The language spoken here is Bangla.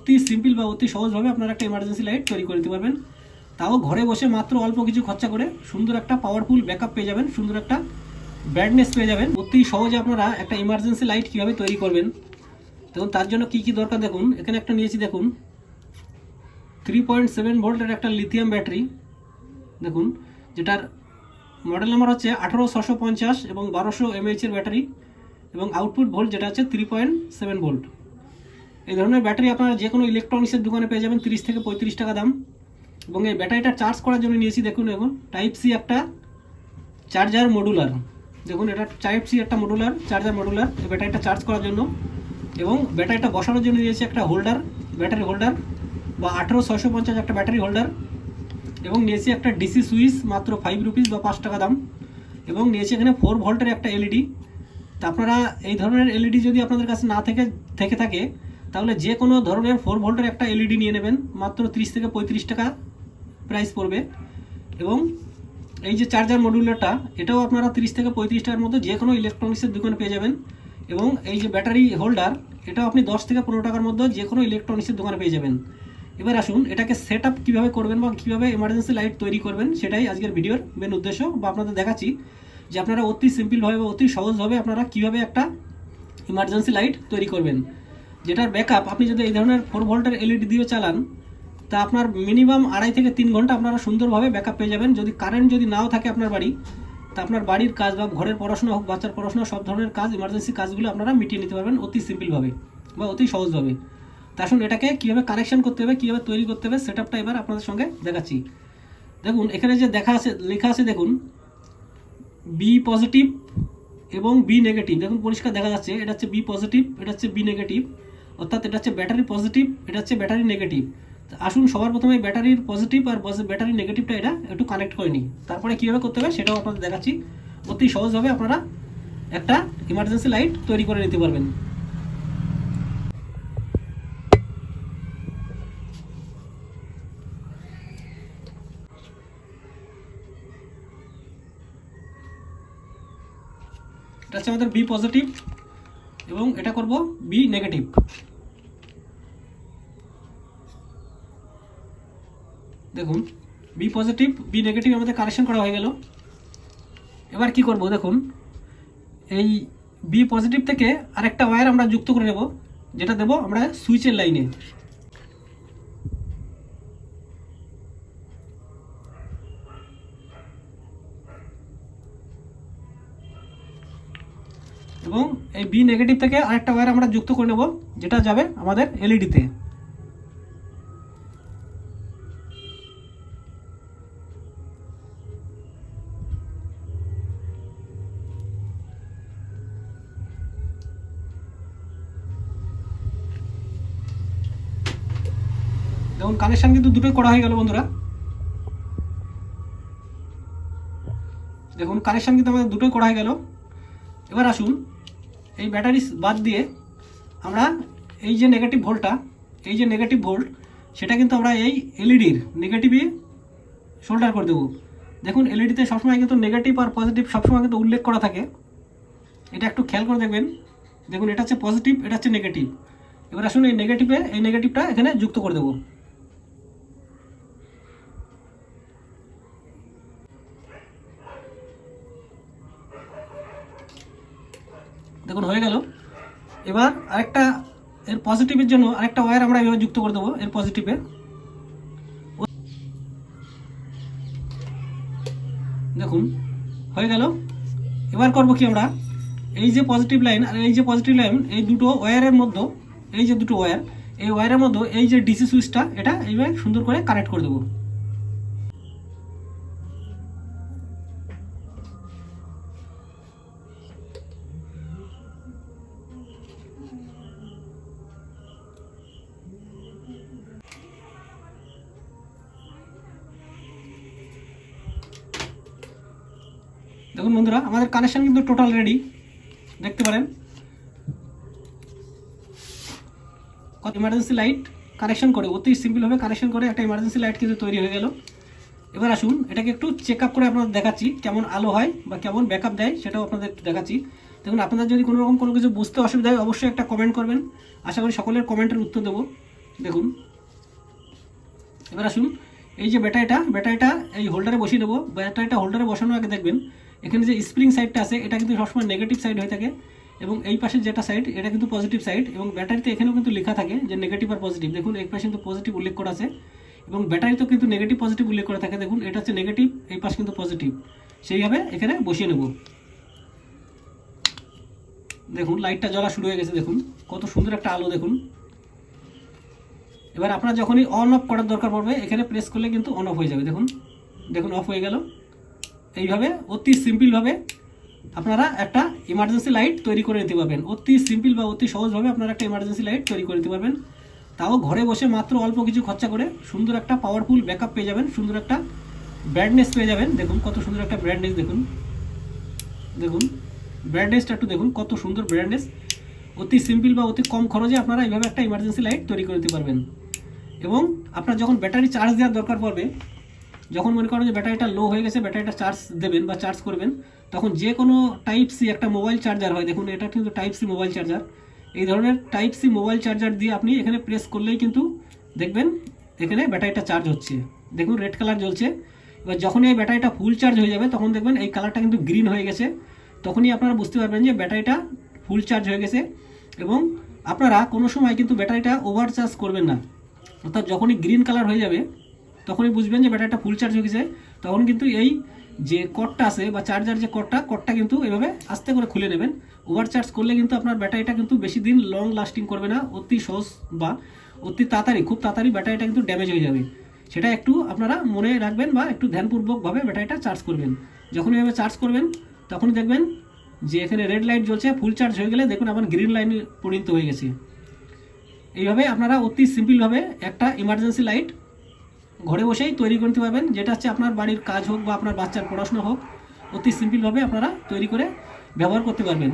অতি সিম্পল বা অতি সহজভাবে আপনারা একটা এমার্জেন্সি লাইট তৈরি করে দিতে পারবেন। তাও ঘরে বসে মাত্র অল্প কিছু খরচা করে সুন্দর একটা পাওয়ারফুল ব্যাকআপ পেয়ে যাবেন, সুন্দর একটা ব্রাইটনেস পেয়ে যাবেন। অতি সহজে আপনারা একটা ইমার্জেন্সি লাইট কীভাবে তৈরি করবেন? দেখুন, তার জন্য কি কি দরকার দেখুন। এখানে একটা নিয়েছি দেখুন। থ্রি পয়েন্ট সেভেন ভোল্টের একটা লিথিয়াম ব্যাটারি দেখুন, যেটার মডেল নাম্বার হচ্ছে আঠারো ছশো পঞ্চাশ এবং বারোশো এমএইচের ব্যাটারি এবং আউটপুট ভোল্ট যেটা হচ্ছে থ্রি পয়েন্ট সেভেন ভোল্ট এই ধরনের ব্যাটারি আপনারা যে কোনো ইলেকট্রনিক্সের দোকানে পেয়ে যাবেন তিরিশ থেকে পঁয়ত্রিশ টাকা দাম। এবং এই ব্যাটারিটা চার্জ করার জন্য নিয়েছি, দেখুন এখন টাইপ সি একটা চার্জার মডুলার দেখুন, এটা টাইপ সি একটা মডুলার চার্জার মডুলার এই ব্যাটারিটা চার্জ করার জন্য। এবং ব্যাটারিটা বসানোর জন্য নিয়েছি একটা হোল্ডার ব্যাটারি হোল্ডার বা আঠেরো ছয়শো পঞ্চাশ একটা ব্যাটারি হোল্ডার এবং নিয়েছি একটা ডিসি সুইচ মাত্র ফাইভ রুপিস বা পাঁচ টাকা দাম। এবং নিয়েছি এখানে ফোর ভোল্টের একটা এলইডি তা আপনারা এই ধরনের এলইডি যদি আপনাদের কাছে না থেকে থেকে থাকে তাহলে যে কোনো ধরনের ফোর ভোল্টের একটা এলইডি নিয়ে নেবেন, মাত্র ত্রিশ থেকে পঁয়ত্রিশ টাকা প্রাইস পড়বে। এবং এই যে চার্জার মডিউলারটা এটাও আপনারা তিরিশ থেকে পঁয়ত্রিশ টাকার মধ্যে যে কোনো ইলেকট্রনিক্সের দোকানে পেয়ে যাবেন। এবং এই যে ব্যাটারি হোল্ডার এটাও আপনি দশ থেকে পনেরো টাকার মধ্যে যে কোনো ইলেকট্রনিক্সের দোকানে পেয়ে যাবেন। এবার আসুন, এটাকে সেট আপ কীভাবে করবেন বা কীভাবে এমার্জেন্সি লাইট তৈরি করবেন, সেটাই আজকের ভিডিওর মেন উদ্দেশ্য বা আপনাদের দেখাচ্ছি। যে আপনারা অতি সিম্পলভাবে বা অতি সহজভাবে আপনারা কীভাবে একটা ইমার্জেন্সি লাইট তৈরি করবেন। যেটার ব্যাকআপ আপনি যদি এই ধরনের ফোর ভোল্টের এলইডি দিয়ে চালান, তা আপনার মিনিমাম আড়াই থেকে তিন ঘণ্টা আপনারা সুন্দরভাবে ব্যাকআপ পেয়ে যাবেন। যদি কারেন্ট যদি নাও থাকে আপনার বাড়ি, তা আপনার বাড়ির কাজ বা ঘরের পড়াশোনা হোক, বাচ্চার পড়াশোনা, সব ধরনের কাজ ইমার্জেন্সি কাজগুলো আপনারা মিটিয়ে নিতে পারবেন অতি সিম্পলভাবে বা অতি সহজভাবে। তা আসুন এটাকে কীভাবে কানেকশন করতে হবে, কীভাবে তৈরি করতে হবে সেট আপটা এবার আপনাদের সঙ্গে দেখাচ্ছি। দেখুন, এখানে যে দেখা আছে, লেখা আছে, দেখুন বি পজিটিভ এবং বি নেগেটিভ দেখুন, পরিষ্কার দেখা যাচ্ছে, এটা হচ্ছে বি পজিটিভ এটা হচ্ছে বি নেগেটিভ অর্থাৎ এটা হচ্ছে ব্যাটারি পজিটিভ এটা হচ্ছে ব্যাটারি নেগেটিভ আসুন সবার প্রথমে ব্যাটারির পজিটিভ আর ব্যাটারি নেগেটিভটা এটা একটু কানেক্ট করে নিই। তারপরে কীভাবে করতে হবে সেটাও আপনাদের দেখাচ্ছি। অতি সহজভাবে আপনারা একটা ইমার্জেন্সি লাইট তৈরি করে নিতে পারবেন। এটা হচ্ছে আমাদের বি পজিটিভ এবং এটা করব বি নেগেটিভ দেখুন বি পজিটিভ বি নেগেটিভ আমাদের কানেকশন করা হয়ে গেল। এবার কি করব, দেখুন, এই বি পজিটিভ থেকে আরেকটা ওয়্যার আমরা যুক্ত করে নেব, যেটা দেব আমরা সুইচের লাইনে। এবং এই বি নেগেটিভ থেকে আরেকটা ওয়্যার আমরা যুক্ত করে নেব, যেটা যাবে আমাদের এলইডিতে দেখুন কানেকশন কিন্তু দুটোই করা হয়ে গেল বন্ধুরা। দেখুন কানেকশন কিন্তু আমাদের দুটোই করা হয়ে গেল। এবার আসুন, এই ব্যাটারি বাদ দিয়ে আমরা এই যে নেগেটিভ ভোল্টটা এই যে নেগেটিভ ভোল্ট সেটা কিন্তু আমরা এই এলইডির নেগেটিভে শোল্ডার করে দেবো। দেখুন এলইডিতে সবসময় কিন্তু নেগেটিভ আর পজিটিভ সবসময় কিন্তু উল্লেখ করা থাকে। এটা একটু খেয়াল করে দেখবেন। দেখুন, এটা হচ্ছে পজিটিভ এটা হচ্ছে নেগেটিভ এবার আসুন, এই নেগেটিভে এই নেগেটিভটা এখানে যুক্ত করে দেবো। দেখুন, হয়ে গেল। এবার আরেকটা, এর পজিটিভের জন্য আরেকটা ওয়্যার আমরা এভাবে যুক্ত করে দেবো, এর পজিটিভে দেখুন, হয়ে গেল। এবার করব কি আমরা? এই যে পজিটিভ লাইন আর এই যে পজিটিভ লাইন এই দুটো ওয়্যারের মধ্যে, এই যে দুটো ওয়্যার এই ওয়্যারের মধ্যে এই যে ডিসি সুইচটা এটা এইভাবে সুন্দর করে কানেক্ট করে দেবো। দেখুন বন্ধুরা, আমাদের কানেকশন কিন্তু টোটাল রেডি দেখতে পারেন। কত ইমার্জেন্সি লাইট কানেকশন করে, অতি সিম্পলভাবে কানেকশন করে একটা ইমার্জেন্সি লাইট কিন্তু তৈরি হয়ে গেল। এবার আসুন, এটাকে একটু চেক আপ করে আপনাদের দেখাচ্ছি, কেমন আলো হয় বা কেমন ব্যাকআপ দেয়, সেটাও আপনাদের একটু দেখাচ্ছি। দেখুন, আপনাদের যদি কোনো রকম কোনো কিছু বুঝতে অসুবিধা হয়, অবশ্যই একটা কমেন্ট করবেন। আশা করি সকলের কমেন্টের উত্তর দেবো। দেখুন। এবার আসুন, এই যে ব্যাটারিটা ব্যাটারিটা এই হোল্ডারে বসিয়ে দেবো। ব্যাটারিটা হোল্ডারে বসানোর আগে দেখবেন এখানে যে স্প্রিং সাইডটা আছে, এটা কিন্তু সবসময় নেগেটিভ সাইড হয়ে থাকে। এবং এই পাশে যেটা সাইড এটা কিন্তু পজিটিভ সাইড এবং ব্যাটারিতে এখানেও কিন্তু লেখা থাকে যে নেগেটিভ আর পজিটিভ দেখুন, এই পাশে কিন্তু পজিটিভ উল্লেখ করা আছে। এবং ব্যাটারিতেও কিন্তু নেগেটিভ পজিটিভ উল্লেখ করা থাকে। দেখুন, এটা হচ্ছে নেগেটিভ এই পাশে কিন্তু পজিটিভ সেইভাবে এখানে বসিয়ে নেব। দেখুন লাইটটা জ্বলা শুরু হয়ে গেছে, দেখুন। কত সুন্দর একটা আলো, দেখুন। এবার আপনার যখনই অন অফ করার দরকার পড়বে, এখানে প্রেস করলে কিন্তু অন অফ হয়ে যাবে, দেখুন। দেখুন অফ হয়ে গেল। এইভাবে অতি সিম্পলভাবে আপনারা একটা ইমার্জেন্সি লাইট তৈরি করে নিতে পারবেন। অতি সিম্পল বা অতি সহজভাবে আপনারা একটা ইমার্জেন্সি লাইট তৈরি করে নিতে পারবেন। তাও ঘরে বসে মাত্র অল্প কিছু খরচা করে সুন্দর একটা পাওয়ারফুল ব্যাকআপ পেয়ে যাবেন, সুন্দর একটা ব্র্যান্ডনেস পেয়ে যাবেন। দেখুন কত সুন্দর একটা ব্র্যান্ডনেস দেখুন। দেখুন ব্র্যান্ডনেসটা একটু দেখুন কত সুন্দর ব্র্যান্ডনেস অতি সিম্পল বা অতি কম খরচে আপনারা এইভাবে একটা ইমার্জেন্সি লাইট তৈরি করে নিতে পারবেন। এবং আপনার যখন ব্যাটারি চার্জ দেওয়ার দরকার পড়বে যখন মনে করেন যে ব্যাটারিটা লো হয়ে গেছে, ব্যাটারিটা চার্জ দেবেন বা চার্জ করবেন, তখন যে কোনো টাইপ সি একটা মোবাইল চার্জার হয়, দেখুন এটা কিন্তু টাইপ সি মোবাইল চার্জার এই ধরনের টাইপ সি মোবাইল চার্জার দিয়ে আপনি এখানে প্রেস করলেই কিন্তু দেখবেন এখানে ব্যাটারিটা চার্জ হচ্ছে। দেখুন রেড কালার জ্বলছে, এবার যখন এই ব্যাটারিটা ফুল চার্জ হয়ে যাবে, তখন দেখবেন এই কালারটা কিন্তু গ্রিন হয়ে গেছে। তখনই আপনারা বুঝতে পারবেন যে ব্যাটারিটা ফুল চার্জ হয়ে গেছে এবং আপনারা কোনো সময় কিন্তু ব্যাটারিটা ওভার চার্জ করবেন না। অর্থাৎ যখনই গ্রিন কালার হয়ে যাবে তখনই বুঝবেন যে ব্যাটারিটা ফুল চার্জ হয়ে গেছে। তখন কিন্তু এই যে কটটা আছে বা চার্জার যে কটটা কটটা কিন্তু এভাবে আস্তে করে খুলে নেবেন। ওভার চার্জ করলে কিন্তু আপনার ব্যাটারিটা কিন্তু বেশি দিন লং লাস্টিং করবে না, অতি সহজ বা অতি তাড়াতাড়ি, খুব তাড়াতাড়ি ব্যাটারিটা কিন্তু ড্যামেজ হয়ে যাবে। সেটা একটু আপনারা মনে রাখবেন বা একটু ধ্যানপূর্বকভাবে ব্যাটারিটা চার্জ করবেন। যখন এভাবে চার্জ করবেন, তখনই দেখবেন যে এখানে রেড লাইট জ্বলছে ফুল চার্জ হয়ে গেলে দেখুন আমার গ্রিন লাইনে পরিণত হয়ে গেছে। এইভাবে আপনারা অতি সিম্পলভাবে একটা ইমার্জেন্সি লাইট ঘরে বসেই তৈরি করতে পারবেন। যেটা হচ্ছে আপনার বাড়ির কাজ হোক বা আপনার বাচ্চার পড়াশোনা হোক, অতি সিম্পলভাবে আপনারা তৈরি করে ব্যবহার করতে পারবেন।